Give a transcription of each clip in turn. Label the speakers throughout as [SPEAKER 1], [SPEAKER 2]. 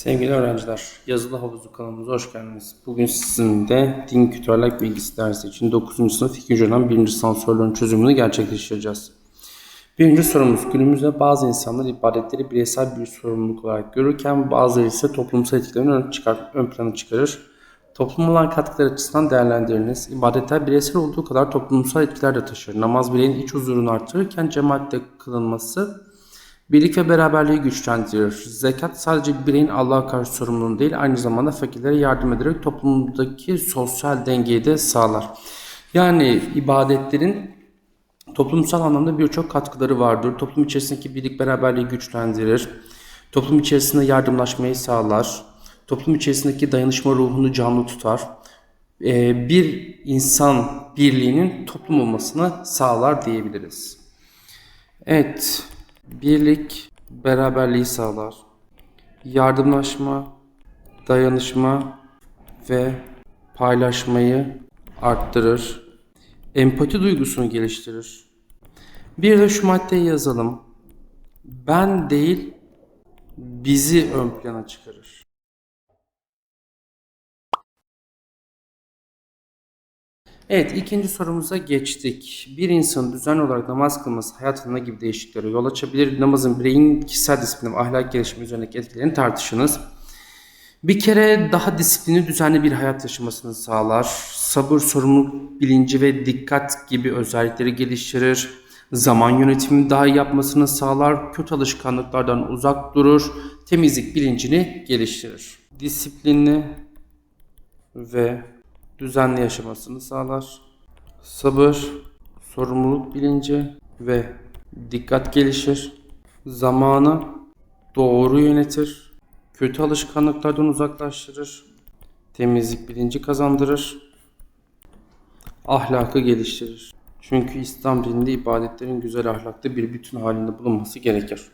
[SPEAKER 1] Sevgili öğrenciler, Yazılı Havuzu kanalımıza hoş geldiniz. Bugün sizinle din kültürel bilgisi dersi için 9. sınıf 2. dönem 1. sınıf sorularının çözümünü gerçekleştireceğiz. Birinci sorumuz, günümüzde bazı insanlar ibadetleri bireysel bir sorumluluk olarak görürken bazıları ise toplumsal etkilerini ön, çıkar, ön plana çıkarır. Topluma olan katkıları açısından değerlendiriniz. İbadetler bireysel olduğu kadar toplumsal etkiler de taşır. Namaz bireyin iç huzurunu artırırken cemaatle kılınması Birlik ve beraberliği güçlendirir. Zekat sadece bireyin Allah'a karşı sorumluluğunu değil, aynı zamanda fakirlere yardım ederek toplumdaki sosyal dengeyi de sağlar. Yani ibadetlerin toplumsal anlamda birçok katkıları vardır. Toplum içerisindeki birlik beraberliği güçlendirir. Toplum içerisinde yardımlaşmayı sağlar. Toplum içerisindeki dayanışma ruhunu canlı tutar. Ee, bir insan birliğinin toplum olmasını sağlar diyebiliriz. Evet, birlik beraberliği sağlar. Yardımlaşma, dayanışma ve paylaşmayı arttırır. Empati duygusunu geliştirir. Bir de şu maddeyi yazalım. Ben değil, bizi ön plana çıkarır. Evet ikinci sorumuza geçtik. Bir insanın düzenli olarak namaz kılması hayatında gibi değişikliklere yol açabilir? Namazın bireyin kişisel disiplini ve ahlak gelişimi üzerindeki etkilerini tartışınız. Bir kere daha disiplinli düzenli bir hayat yaşamasını sağlar. Sabır, sorumluluk bilinci ve dikkat gibi özellikleri geliştirir. Zaman yönetimini daha iyi yapmasını sağlar. Kötü alışkanlıklardan uzak durur. Temizlik bilincini geliştirir. Disiplinli ve düzenli yaşamasını sağlar. Sabır, sorumluluk bilinci ve dikkat gelişir. Zamanı doğru yönetir. Kötü alışkanlıklardan uzaklaştırır. Temizlik bilinci kazandırır. Ahlakı geliştirir. Çünkü İslam dininde ibadetlerin güzel ahlaklı bir bütün halinde bulunması gerekir.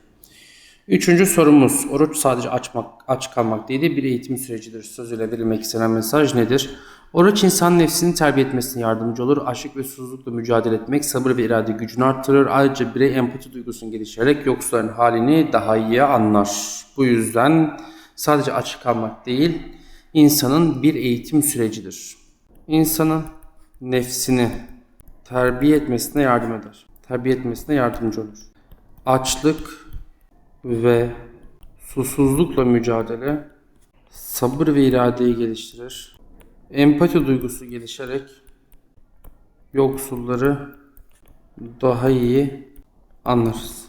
[SPEAKER 1] Üçüncü sorumuz, oruç sadece açmak, aç kalmak değil de bir eğitim sürecidir. Sözüyle verilmek istenen mesaj nedir? Oruç insan nefsini terbiye etmesine yardımcı olur. Açlık ve susuzlukla mücadele etmek sabır ve irade gücünü artırır. Ayrıca birey empati duygusunu geliştirerek yoksulların halini daha iyi anlar. Bu yüzden sadece aç kalmak değil, insanın bir eğitim sürecidir. İnsanın nefsini terbiye etmesine yardım eder. Terbiye etmesine yardımcı olur. Açlık ve susuzlukla mücadele sabır ve iradeyi geliştirir. Empati duygusu gelişerek yoksulları daha iyi anlarız.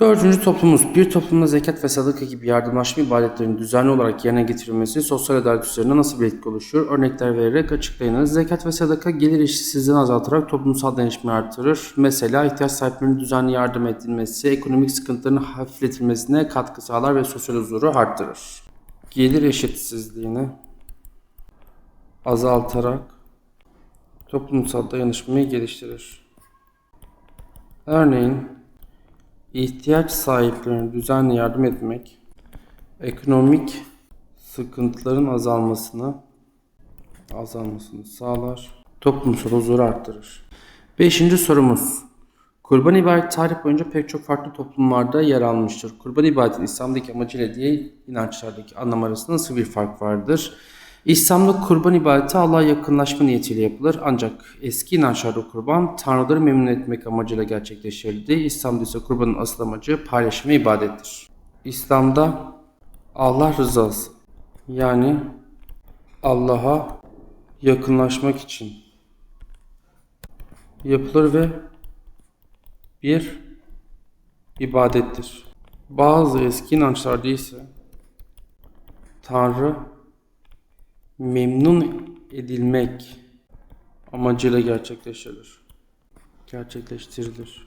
[SPEAKER 1] Dördüncü toplumumuz. Bir toplumda zekat ve sadaka gibi yardımlaşma ibadetlerinin düzenli olarak yerine getirilmesi sosyal adalet üzerine nasıl bir etki oluşur? Örnekler vererek açıklayınız. Zekat ve sadaka gelir eşitsizliğini azaltarak toplumsal dayanışmayı artırır. Mesela ihtiyaç sahiplerinin düzenli yardım edilmesi, ekonomik sıkıntıların hafifletilmesine katkı sağlar ve sosyal huzuru arttırır. Gelir eşitsizliğini azaltarak toplumsal dayanışmayı geliştirir. Örneğin ihtiyaç sahiplerine düzenli yardım etmek, ekonomik sıkıntıların azalmasını azalmasını sağlar, toplumsal huzuru arttırır. Beşinci sorumuz. Kurban ibadeti tarih boyunca pek çok farklı toplumlarda yer almıştır. Kurban ibadeti İslam'daki amacıyla diye inançlardaki anlam arasında nasıl bir fark vardır? İslam'da kurban ibadeti Allah'a yakınlaşma niyetiyle yapılır. Ancak eski inançlarda kurban Tanrıları memnun etmek amacıyla gerçekleştirildi. İslam'da ise kurbanın asıl amacı paylaşım ve ibadettir. İslam'da Allah rızası yani Allah'a yakınlaşmak için yapılır ve bir ibadettir. Bazı eski inançlarda ise Tanrı memnun edilmek amacıyla gerçekleştirilir. Gerçekleştirilir.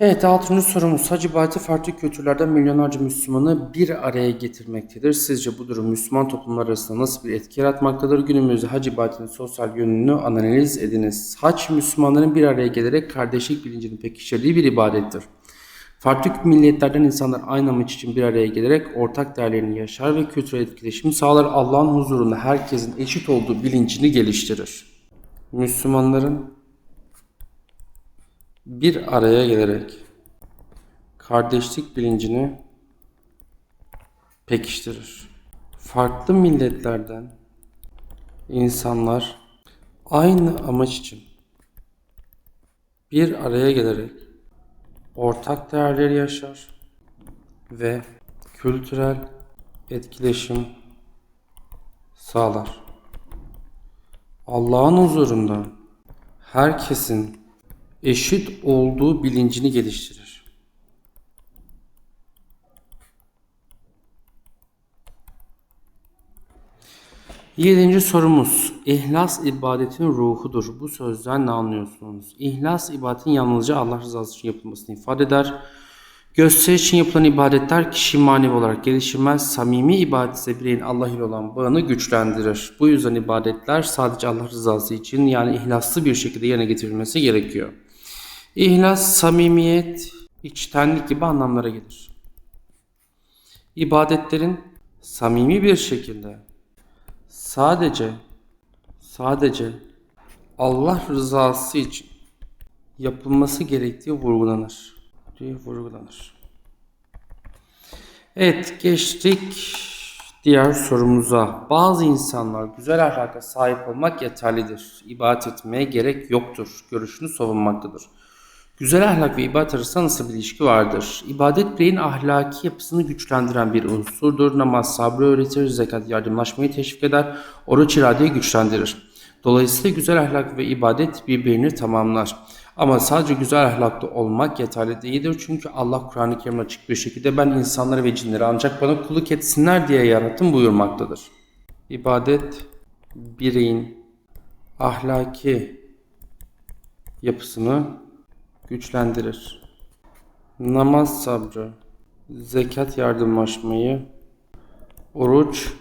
[SPEAKER 1] Evet, altıncı sorumuz. Hac ibadeti farklı kültürlerden milyonlarca Müslümanı bir araya getirmektedir. Sizce bu durum Müslüman toplumlar arasında nasıl bir etki yaratmaktadır? Günümüzde hac ibadetinin sosyal yönünü analiz ediniz. Hac, Müslümanların bir araya gelerek kardeşlik bilincini pekiştirdiği bir ibadettir. Farklı milliyetlerden insanlar aynı amaç için bir araya gelerek ortak değerlerini yaşar ve kültürel etkileşimi sağlar. Allah'ın huzurunda herkesin eşit olduğu bilincini geliştirir. Müslümanların bir araya gelerek kardeşlik bilincini pekiştirir. Farklı milletlerden insanlar aynı amaç için bir araya gelerek ortak değerleri yaşar ve kültürel etkileşim sağlar. Allah'ın huzurunda herkesin eşit olduğu bilincini geliştirir. Yedinci sorumuz. İhlas ibadetin ruhudur. Bu sözden ne anlıyorsunuz? İhlas ibadetin yalnızca Allah rızası için yapılmasını ifade eder. Gösteriş için yapılan ibadetler kişi manevi olarak gelişmez. Samimi ibadet ise bireyin Allah ile olan bağını güçlendirir. Bu yüzden ibadetler sadece Allah rızası için yani ihlaslı bir şekilde yerine getirilmesi gerekiyor. İhlas, samimiyet, içtenlik gibi anlamlara gelir. İbadetlerin samimi bir şekilde sadece sadece Allah rızası için yapılması gerektiği vurgulanır. vurgulanır. Evet geçtik diğer sorumuza. Bazı insanlar güzel ahlaka sahip olmak yeterlidir. İbadet etmeye gerek yoktur. Görüşünü savunmaktadır. Güzel ahlak ve ibadet arasında nasıl bir ilişki vardır? İbadet bireyin ahlaki yapısını güçlendiren bir unsurdur. Namaz sabrı öğretir, zekat yardımlaşmayı teşvik eder, oruç iradeyi güçlendirir. Dolayısıyla güzel ahlak ve ibadet birbirini tamamlar. Ama sadece güzel ahlaklı olmak yeterli değildir. Çünkü Allah Kur'an-ı Kerim'de açık bir şekilde ben insanları ve cinleri ancak bana kulluk etsinler diye yarattım buyurmaktadır. İbadet bireyin ahlaki yapısını güçlendirir. Namaz sabrı, zekat yardımlaşmayı, oruç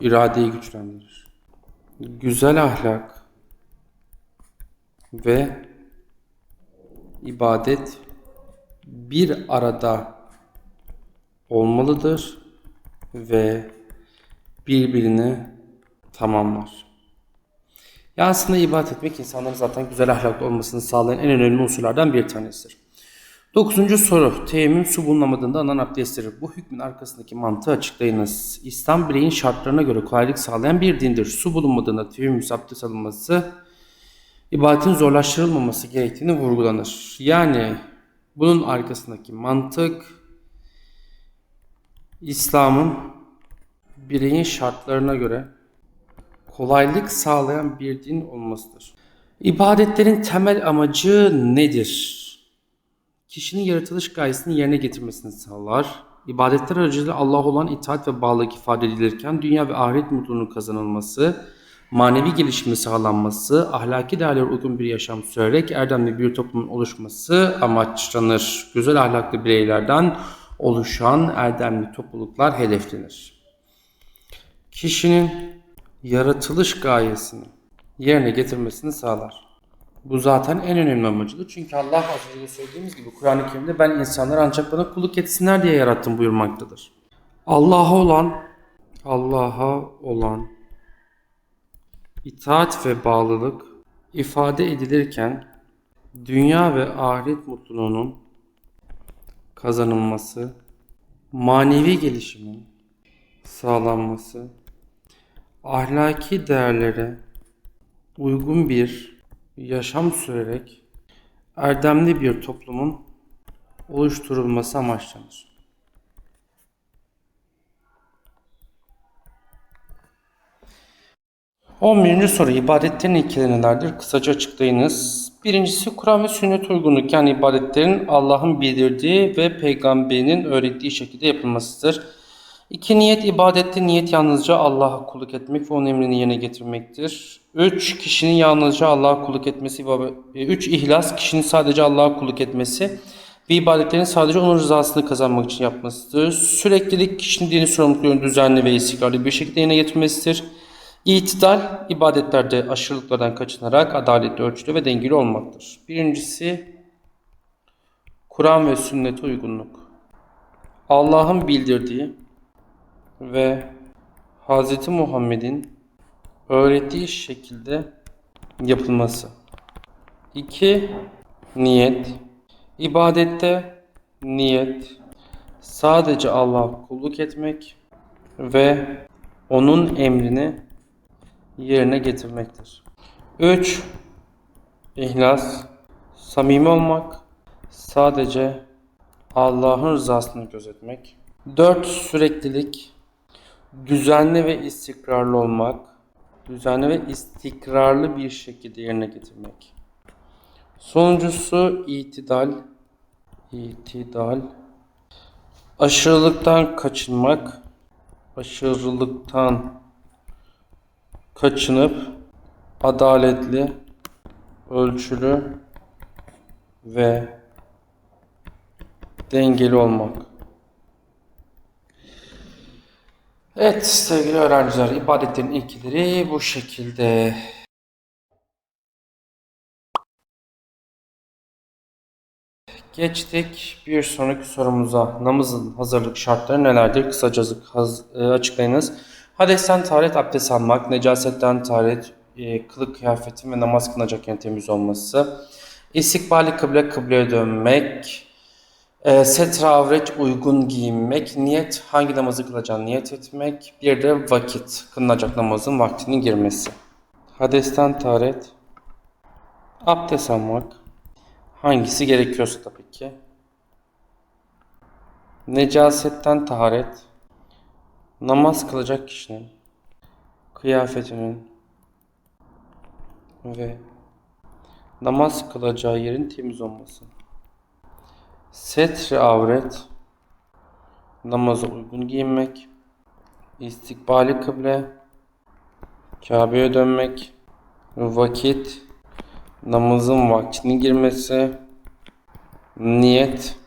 [SPEAKER 1] iradeyi güçlendirir. Güzel ahlak ve ibadet bir arada olmalıdır ve birbirini tamamlar. Ya aslında ibadet etmek insanların zaten güzel ahlaklı olmasını sağlayan en önemli unsurlardan bir tanesidir. Dokuzuncu soru. Teyemmüm su bulunamadığında alınan abdesttir. Bu hükmün arkasındaki mantığı açıklayınız. İslam bireyin şartlarına göre kolaylık sağlayan bir dindir. Su bulunmadığında teyemmüm abdest alınması ibadetin zorlaştırılmaması gerektiğini vurgulanır. Yani bunun arkasındaki mantık İslam'ın bireyin şartlarına göre kolaylık sağlayan bir din olmasıdır. İbadetlerin temel amacı nedir? Kişinin yaratılış gayesini yerine getirmesini sağlar. İbadetler aracılığıyla Allah olan itaat ve bağlılık ifade edilirken dünya ve ahiret mutluluğunun kazanılması, manevi gelişimi sağlanması, ahlaki değerlere uygun bir yaşam sürerek erdemli bir toplumun oluşması amaçlanır. Güzel ahlaklı bireylerden oluşan erdemli topluluklar hedeflenir. Kişinin yaratılış gayesini yerine getirmesini sağlar. Bu zaten en önemli amacıdır. Çünkü Allah az önce söylediğimiz gibi Kur'an-ı Kerim'de ben insanları ancak bana kulluk etsinler diye yarattım buyurmaktadır. Allah'a olan Allah'a olan itaat ve bağlılık ifade edilirken dünya ve ahiret mutluluğunun kazanılması, manevi gelişimin sağlanması, ahlaki değerlere uygun bir yaşam sürerek erdemli bir toplumun oluşturulması amaçlanır. On birinci soru ibadetlerin ilkeleri nelerdir? Kısaca açıklayınız. Birincisi Kur'an ve sünnet uygunluk yani ibadetlerin Allah'ın bildirdiği ve peygamberinin öğrettiği şekilde yapılmasıdır. İki niyet ibadette niyet yalnızca Allah'a kulluk etmek ve onun emrini yerine getirmektir. Üç kişinin yalnızca Allah'a kulluk etmesi. Üç ihlas kişinin sadece Allah'a kulluk etmesi ve ibadetlerin sadece onun rızasını kazanmak için yapmasıdır. Süreklilik kişinin dini sorumluluklarını düzenli ve istikrarlı bir şekilde yerine getirmesidir. İtidal ibadetlerde aşırılıklardan kaçınarak adaletli, ölçülü ve dengeli olmaktır. Birincisi Kur'an ve sünnete uygunluk. Allah'ın bildirdiği ve Hz. Muhammed'in öğrettiği şekilde yapılması. 2. Niyet. İbadette niyet, sadece Allah'a kulluk etmek ve onun emrini yerine getirmektir. 3. İhlas, samimi olmak, sadece Allah'ın rızasını gözetmek. 4. Süreklilik, düzenli ve istikrarlı olmak, düzenli ve istikrarlı bir şekilde yerine getirmek. Sonuncusu itidal, itidal, aşırılıktan kaçınmak, aşırılıktan kaçınıp adaletli, ölçülü ve dengeli olmak. Evet sevgili öğrenciler, ibadetlerin ilkeleri bu şekilde. Geçtik bir sonraki sorumuza. Namazın hazırlık şartları nelerdir? Kısaca e, açıklayınız. Hadesten taharet abdest almak, necasetten taharet, e, kılık kıyafetin ve namaz kılınacak yerin temiz olması, istikbali kıble kıbleye dönmek, e, setre avret uygun giyinmek, niyet hangi namazı kılacağını niyet etmek, bir de vakit kılınacak namazın vaktinin girmesi. Hadesten taharet, abdest almak, hangisi gerekiyorsa tabii ki. Necasetten taharet, namaz kılacak kişinin kıyafetinin ve namaz kılacağı yerin temiz olması. Setri avret, namaza uygun giyinmek, istikbali kıble, Kabe'ye dönmek, vakit, namazın vaktinin girmesi, niyet,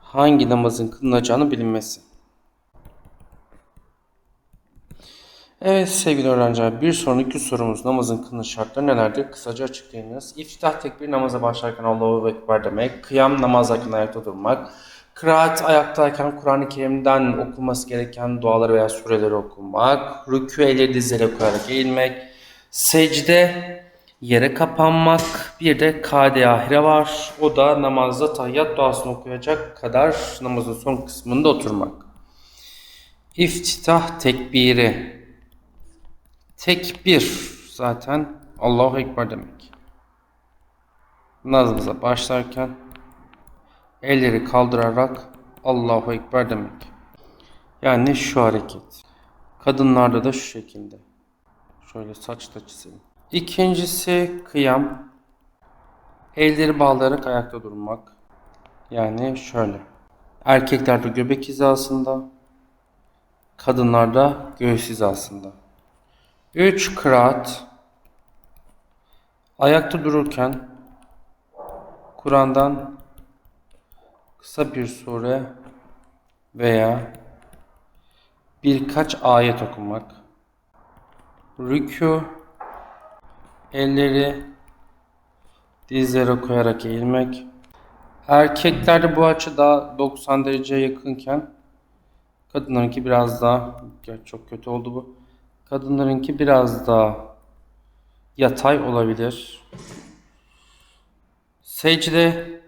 [SPEAKER 1] hangi namazın kılınacağını bilinmesi. Evet sevgili öğrenciler bir sonraki sorumuz namazın kılınış şartları nelerdir? Kısaca açıklayınız. İftitah tekbir namaza başlarken Allahu Ekber demek. Kıyam namaz hakkında ayakta durmak. Kıraat ayaktayken Kur'an-ı Kerim'den okunması gereken duaları veya sureleri okumak. Rükû elleri dizlere koyarak eğilmek. Secde yere kapanmak. Bir de kade ahire var. O da namazda tahiyyat duasını okuyacak kadar namazın son kısmında oturmak. İftitah tekbiri. Tekbir zaten Allahu Ekber demek. Namazımıza başlarken elleri kaldırarak Allahu Ekber demek. Yani şu hareket. Kadınlarda da şu şekilde. Şöyle saçta çizelim. İkincisi kıyam. Elleri bağlayarak ayakta durmak. Yani şöyle. Erkeklerde göbek hizasında, kadınlarda göğüs hizasında. 3. Kıraat Ayakta dururken Kur'an'dan kısa bir sure veya birkaç ayet okumak. Rükû elleri dizlere koyarak eğilmek. Erkeklerde bu açı daha 90 dereceye yakınken kadınlarınki biraz daha çok kötü oldu bu. Kadınlarınki biraz daha yatay olabilir. Secde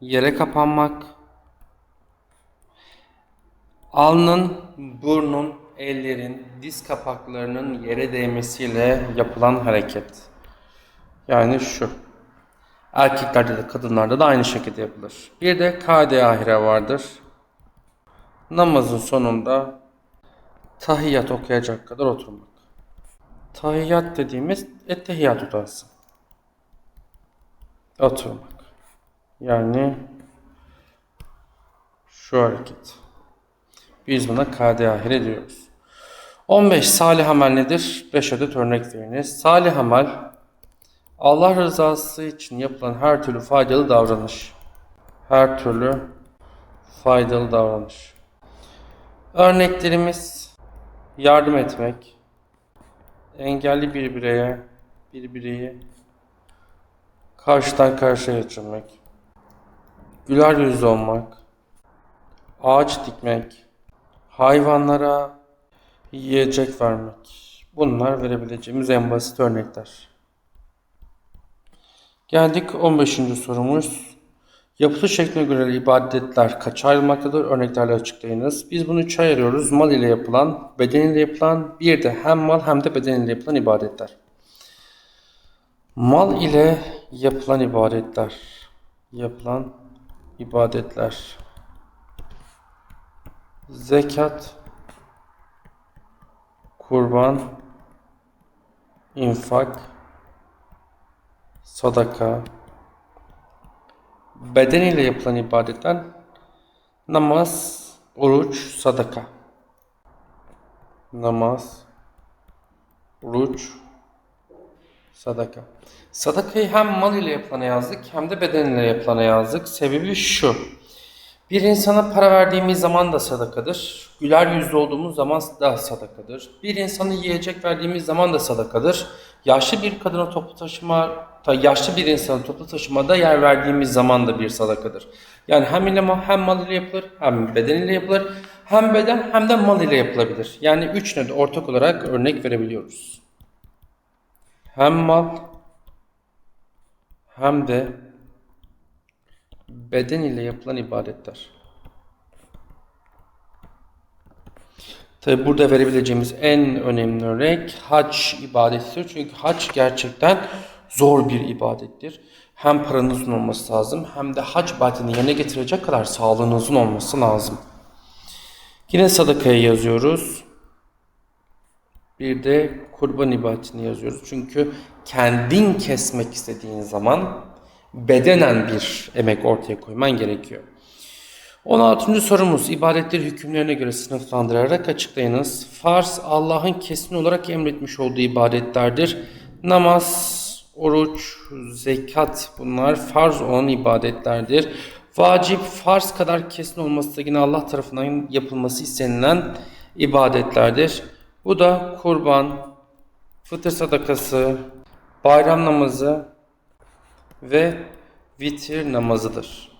[SPEAKER 1] yere kapanmak. Alnın, burnun, ellerin, diz kapaklarının yere değmesiyle yapılan hareket. Yani şu. Erkeklerde de kadınlarda da aynı şekilde yapılır. Bir de kade ahire vardır. Namazın sonunda tahiyyat okuyacak kadar oturmak. Tahiyyat dediğimiz ettehiyyat duası. Oturmak. Yani şu hareket. Biz buna kade ahire diyoruz. 15. Salih amel nedir? 5 adet örnek veriniz. Salih amel Allah rızası için yapılan her türlü faydalı davranış. Her türlü faydalı davranış. Örneklerimiz yardım etmek, engelli bir bireye, bir bireyi karşıdan karşıya geçirmek, güler yüzlü olmak, ağaç dikmek, hayvanlara yiyecek vermek. Bunlar verebileceğimiz en basit örnekler. Geldik 15. sorumuz. Yapılış şekline göre ibadetler kaça ayrılmaktadır? Örneklerle açıklayınız. Biz bunu üçe ayırıyoruz. Mal ile yapılan, beden ile yapılan, bir de hem mal hem de beden ile yapılan ibadetler. Mal ile yapılan ibadetler. Yapılan ibadetler. Zekat, kurban, infak, sadaka, beden ile yapılan ibadetler namaz, oruç, sadaka. Namaz, oruç, sadaka. Sadakayı hem mal ile yapılana yazdık hem de beden ile yapılana yazdık. Sebebi şu. Bir insana para verdiğimiz zaman da sadakadır. Güler yüzlü olduğumuz zaman da sadakadır. Bir insana yiyecek verdiğimiz zaman da sadakadır. Yaşlı bir kadına toplu taşıma, ta yaşlı bir insana toplu taşımada yer verdiğimiz zaman da bir sadakadır. Yani hem ile hem mal ile yapılır, hem beden ile yapılır, hem beden hem de mal ile yapılabilir. Yani üçüne de ortak olarak örnek verebiliyoruz. Hem mal hem de beden ile yapılan ibadetler. Tabi burada verebileceğimiz en önemli örnek hac ibadetidir. Çünkü hac gerçekten zor bir ibadettir. Hem paranızın olması lazım hem de hac ibadetini yerine getirecek kadar sağlığınızın olması lazım. Yine sadakaya yazıyoruz. Bir de kurban ibadetini yazıyoruz. Çünkü kendin kesmek istediğin zaman bedenen bir emek ortaya koyman gerekiyor. 16. sorumuz ibadetleri hükümlerine göre sınıflandırarak açıklayınız. Farz Allah'ın kesin olarak emretmiş olduğu ibadetlerdir. Namaz, oruç, zekat bunlar farz olan ibadetlerdir. Vacip farz kadar kesin olması da yine Allah tarafından yapılması istenilen ibadetlerdir. Bu da kurban, fıtır sadakası, bayram namazı ve vitir namazıdır.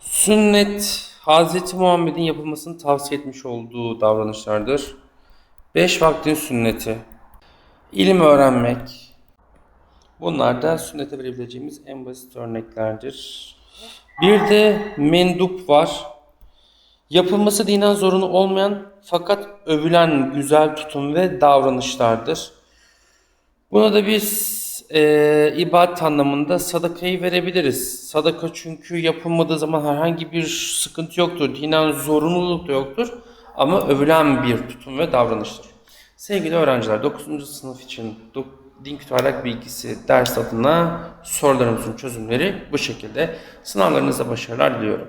[SPEAKER 1] Sünnet, Hz. Muhammed'in yapılmasını tavsiye etmiş olduğu davranışlardır. Beş vaktin sünneti, ilim öğrenmek, bunlar da sünnete verebileceğimiz en basit örneklerdir. Bir de mendup var. Yapılması dinen zorunlu olmayan fakat övülen güzel tutum ve davranışlardır. Buna da biz e, ibadet anlamında sadakayı verebiliriz. Sadaka çünkü yapılmadığı zaman herhangi bir sıkıntı yoktur. Dinen zorunluluk da yoktur. Ama övülen bir tutum ve davranıştır. Sevgili öğrenciler 9. sınıf için din kültürü ahlak bilgisi ders adına sorularımızın çözümleri bu şekilde. Sınavlarınızda başarılar diliyorum.